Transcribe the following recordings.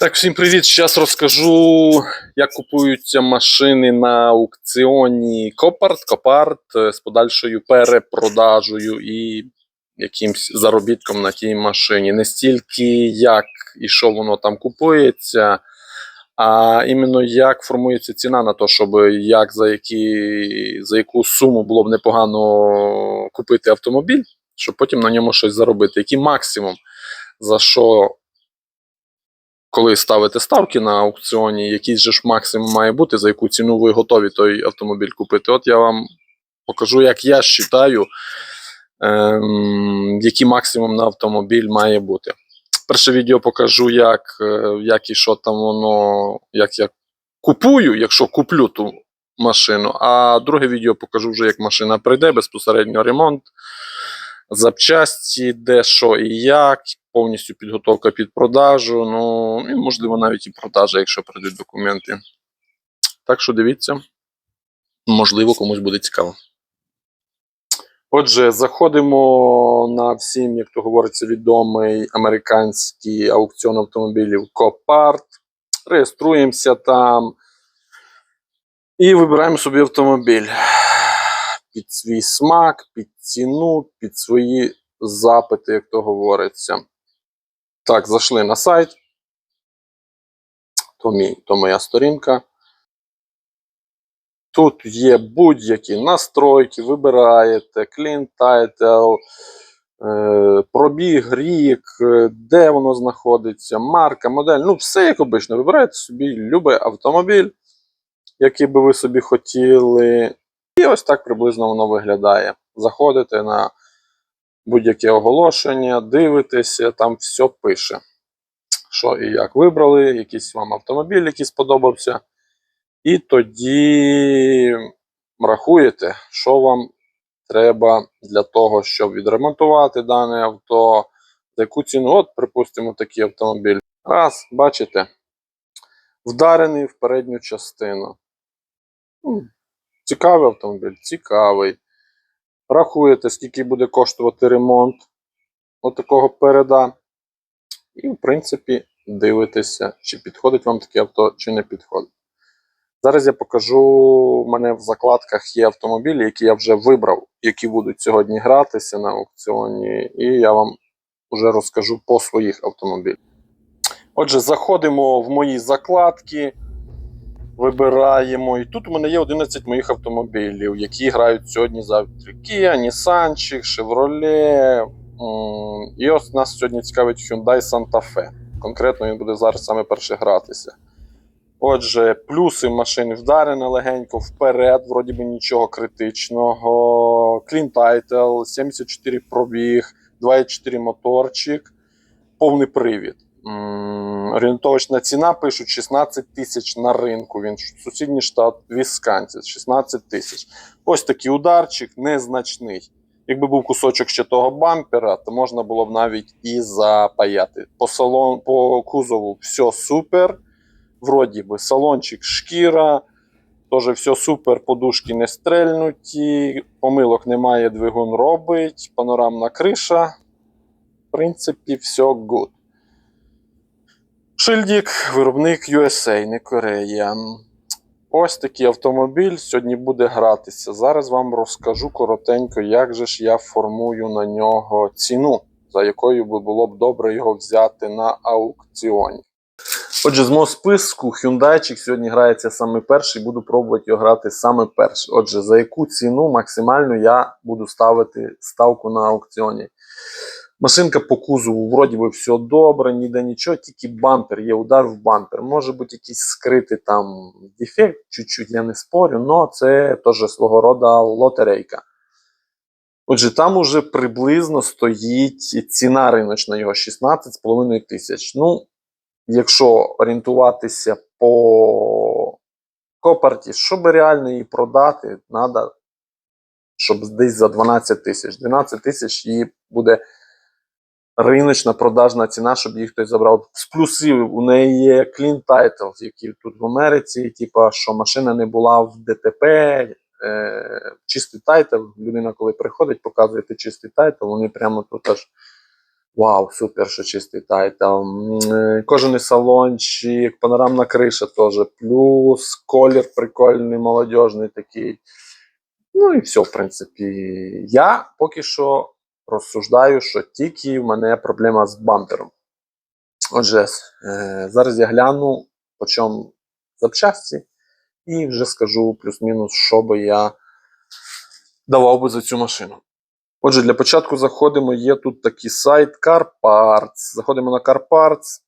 Так, всім привіт. Зараз розкажу, як купуються машини на аукціоні Копарт, Копарт е, з подальшою перепродажею і якимсь заробітком на тій машині. Не стільки як і що воно там купується, а іменно як формується ціна на те, щоб як за, які, за яку суму було б непогано купити автомобіль, щоб потім на ньому щось заробити. Який максимум, за що коли ставите ставки на аукціоні, якийсь же ж максимум має бути, за яку ціну ви готові той автомобіль купити. От я вам покажу, як я вважаю, ем, який максимум на автомобіль має бути. Перше відео покажу, як, е, як і що там воно, як я купую, якщо куплю ту машину. А друге відео покажу вже, як машина прийде, безпосередньо ремонт, запчасті, де що і як, повністю підготовка під продажу. Ну, і можливо навіть і продажа, якщо прийдуть документи. Так що дивіться, можливо, комусь буде цікаво. Отже, заходимо на всім, як то говориться, відомий американський аукціон автомобілів Copart. Реєструємося там і вибираємо собі автомобіль під свій смак, під ціну, під свої запити, як то говориться. Так, зайшли на сайт. То, мій, то моя сторінка. Тут є будь-які настройки, вибираєте Clean Title, е, пробіг, рік, е, де воно знаходиться, марка, модель. Ну, все як обично. Вибираєте собі любий автомобіль, який би ви собі хотіли. І ось так приблизно воно виглядає. Заходите на будь-яке оголошення, дивитеся, там все пише. Що і як вибрали, якийсь вам автомобіль, який сподобався. І тоді рахуєте, що вам треба для того, щоб відремонтувати дане авто, за яку ціну, от, припустимо, такий автомобіль. Раз, бачите, вдарений в передню частину. Цікавий автомобіль, цікавий. Рахуєте, скільки буде коштувати ремонт отакого переда. І, в принципі, дивитеся, чи підходить вам таке авто, чи не підходить. Зараз я покажу, у мене в закладках є автомобілі, які я вже вибрав, які будуть сьогодні гратися на аукціоні, і я вам вже розкажу по своїх автомобілях. Отже, заходимо в мої закладки, вибираємо. І тут у мене є 11 моїх автомобілів, які грають сьогодні завтра. Kia, Nissan, Chevrolet. І ось нас сьогодні цікавить Hyundai Santa Fe. Конкретно він буде зараз саме перше гратися. Отже, плюси машини вдарена легенько вперед, вроді би нічого критичного. Clean Title, 74 пробіг, 2,4 моторчик, повний привід. Орієнтовочна ціна пишуть 16 тисяч на ринку. Він сусідній штат Вісконсін, 16 тисяч. Ось такий ударчик незначний. Якби був кусочок ще того бампера, то можна було б навіть і запаяти. По салон, по кузову все супер. Вроді би, салончик шкіра, теж все супер, подушки не стрельнуті, помилок немає, двигун робить, панорамна криша. В принципі, все good. Шильдік, виробник USA, не Корея. Ось такий автомобіль сьогодні буде гратися. Зараз вам розкажу коротенько, як же ж я формую на нього ціну, за якою було б добре його взяти на аукціоні. Отже, з мого списку Hyundai сьогодні грається саме перший, буду пробувати його грати саме перший. Отже, за яку ціну максимально я буду ставити ставку на аукціоні. Машинка по кузову, вроді би, все добре, ніде нічого, тільки бампер, є удар в бампер. Може бути якийсь скритий там дефект, чуть-чуть, я не спорю, але це теж свого роду лотерейка. Отже, там уже приблизно стоїть ціна риночна його 16,5 тисяч. Ну, якщо орієнтуватися по копарті, щоб реально її продати, треба, щоб десь за 12 тисяч. 12 тисяч її буде риночна продажна ціна, щоб її хтось забрав. З плюсів у неї є clean title, які тут в Америці, типа, що машина не була в ДТП. Е, чистий тайтл, людина, коли приходить, показуєте чистий тайтл, вони прямо тут аж Вау, супер, що чистий тайтл. Е, Кожаний салончик, панорамна криша теж. Плюс колір прикольний, молодіжний такий. Ну і все, в принципі. Я поки що розсуждаю, що тільки в мене проблема з бампером. Отже, е, зараз я гляну, по чому запчасті, і вже скажу плюс-мінус, що би я давав би за цю машину. Отже, для початку заходимо. Є тут такий сайт CarParts. Заходимо на CarParts.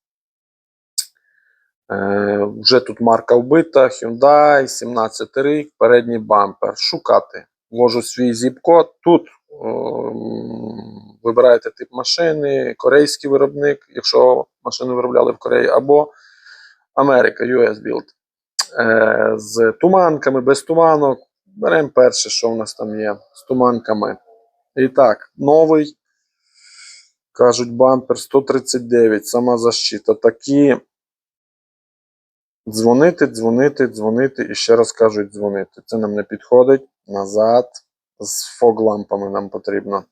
Е, вже тут марка вбита, Hyundai, 17 рік, передній бампер. Шукати. Ввожу свій зіп-код. Тут вибираєте тип машини, корейський виробник, якщо машину виробляли в Кореї, або Америка, US Build. Е, з туманками, без туманок. Беремо перше, що в нас там є з туманками. І так, новий. Кажуть, бампер 139, сама защита. Такі. Дзвонити, дзвонити, дзвонити і ще раз кажуть дзвонити. Це нам не підходить. Назад. З фог-лампами нам потрібно.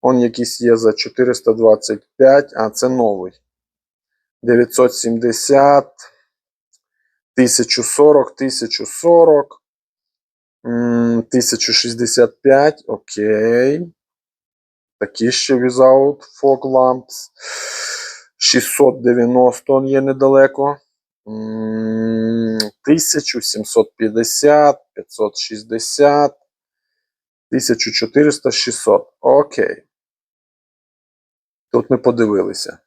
Он якийсь є за 425, а це новий. 970, 1040, 1040. 1065, окей. Такі ще without fog lamps. 690 он є недалеко. 1750, 560, 1400, 600. Окей. Тут ми подивилися.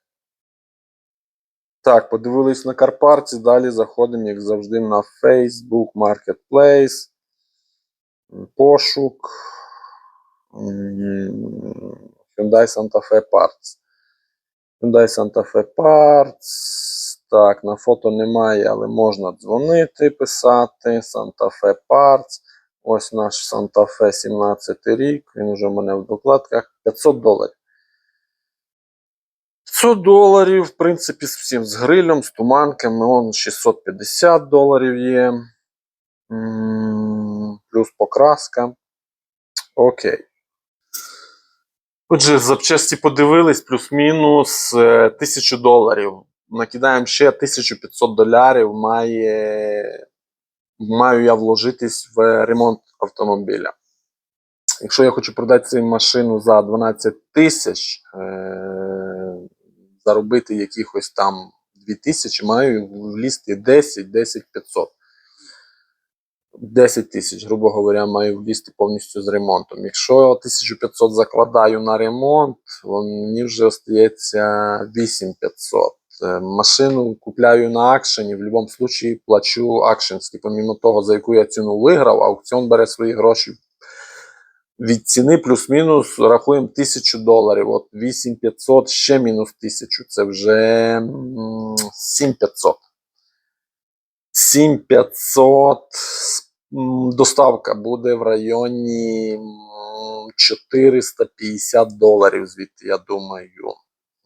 Так, подивились на Карпарці. Далі заходимо, як завжди, на Facebook Marketplace. Пошук. Hyundai Santa Fe Parts. Hyundai Santa Fe Parts. Так, на фото немає, але можна дзвонити, писати. Santa Fe Parts. Ось наш Fe 17 рік. Він уже в мене в докладках. 500 доларів. 500 доларів, в принципі, з всім з грилем, з туманками. Он 650 доларів є. Плюс покраска. Окей. Отже, запчасті подивились, плюс-мінус е, 1000 доларів. Накидаємо ще 1500 доларів. Має, маю я вложитись в ремонт автомобіля. Якщо я хочу продати цю машину за 12 тисяч, е- заробити якихось там 2000, маю влізти 10, 10 500. 10 тисяч, грубо говоря, маю влізти повністю з ремонтом. Якщо 1500 закладаю на ремонт, мені вже остається 8500. Е, Машину купляю на акшені, в будь-якому випадку плачу акшенські. Помімо того, за яку я ціну виграв, аукціон бере свої гроші від ціни плюс-мінус рахуємо 1000 доларів. От 8500 ще мінус 1000. Це вже 7500. 7500 доставка буде в районі 450 доларів звідти, я думаю.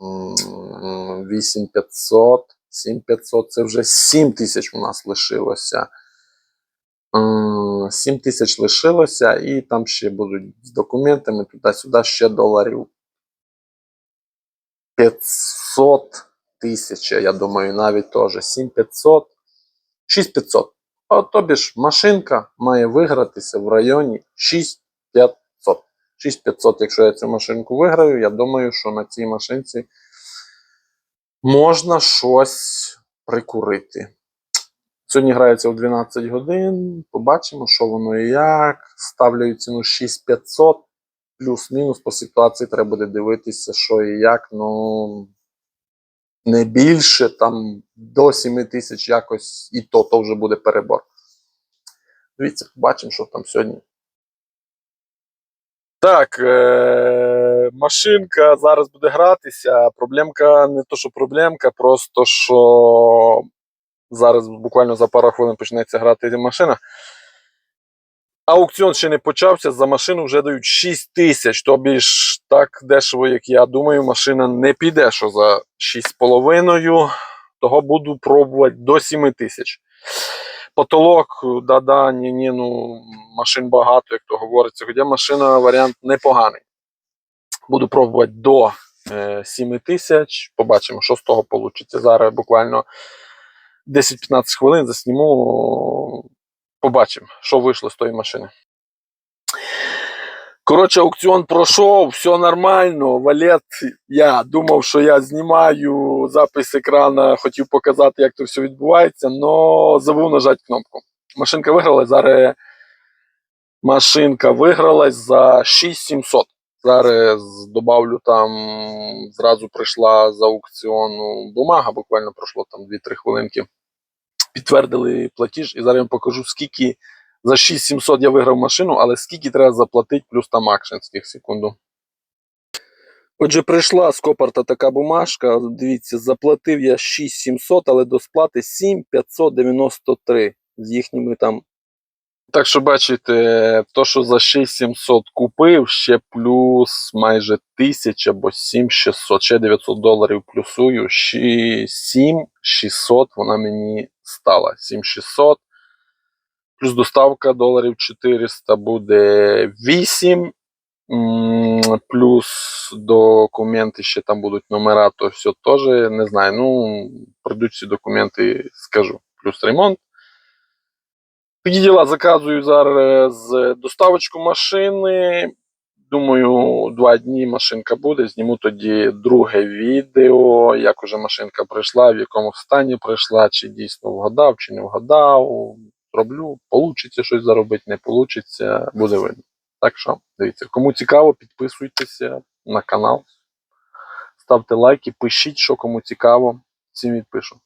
М, 8500, 7500 це вже 7 тисяч у нас лишилося. М, 7 тисяч лишилося, і там ще будуть з документами туди-сюди ще доларів 500 тисяч, я думаю, навіть теж 7500, 6500. А тобі ж машинка має вигратися в районі 6500. 6500, якщо я цю машинку виграю, я думаю, що на цій машинці можна щось прикурити. Сьогодні грається о 12 годин. Побачимо, що воно і як. Ставлю ціну 6500. Плюс-мінус по ситуації треба буде дивитися, що і як. Ну не більше, там до 7 тисяч якось і то, то вже буде перебор. Дивіться, побачимо, що там сьогодні. Так, е- машинка зараз буде гратися. Проблемка не то, що проблемка, просто що зараз буквально за пару хвилин почнеться грати машина. Аукціон ще не почався, за машину вже дають 6 тисяч. Тобі ж так дешево, як я думаю, машина не піде, що за 6,5. Того буду пробувати до 7 тисяч. Потолок, да-да, ні, ні, ну машин багато, як то говориться. Хоча машина варіант непоганий. Буду пробувати до е, 7 тисяч. Побачимо, що з того вийде. Зараз буквально 10-15 хвилин засніму. Побачимо, що вийшло з тої машини. Коротше, аукціон пройшов, все нормально. Валет, я думав, що я знімаю запис екрана, хотів показати, як то все відбувається, але забув нажати кнопку. Машинка виграла. Зараз машинка вигралась за 6700. Зараз добавлю там, зразу прийшла з аукціону бумага, буквально пройшло там 2-3 хвилинки. Підтвердили платіж, і зараз я вам покажу, скільки за 6700 я виграв машину, але скільки треба заплатити, плюс там акшенських секунду. Отже, прийшла з Копарта така бумажка. Дивіться, заплатив я 6700, але до сплати 7593 з їхніми там. Так що бачите, то, що за 6700 купив, ще плюс майже 1000 або 7600, ще 900 доларів плюсую. 7600 вона мені стала. 7600 плюс доставка доларів 400 буде 8. Плюс документи ще там будуть номера, то все теж не знаю. Ну, пройдуть всі документи, скажу. Плюс ремонт. Такі діла заказую зараз доставочку машини. Думаю, два дні машинка буде. Зніму тоді друге відео, як уже машинка прийшла, в якому стані прийшла, чи дійсно вгадав, чи не вгадав. Роблю, получиться щось заробити, не получиться, буде видно. Так що, дивіться, кому цікаво, підписуйтеся на канал, ставте лайки, пишіть, що кому цікаво. Всім відпишу.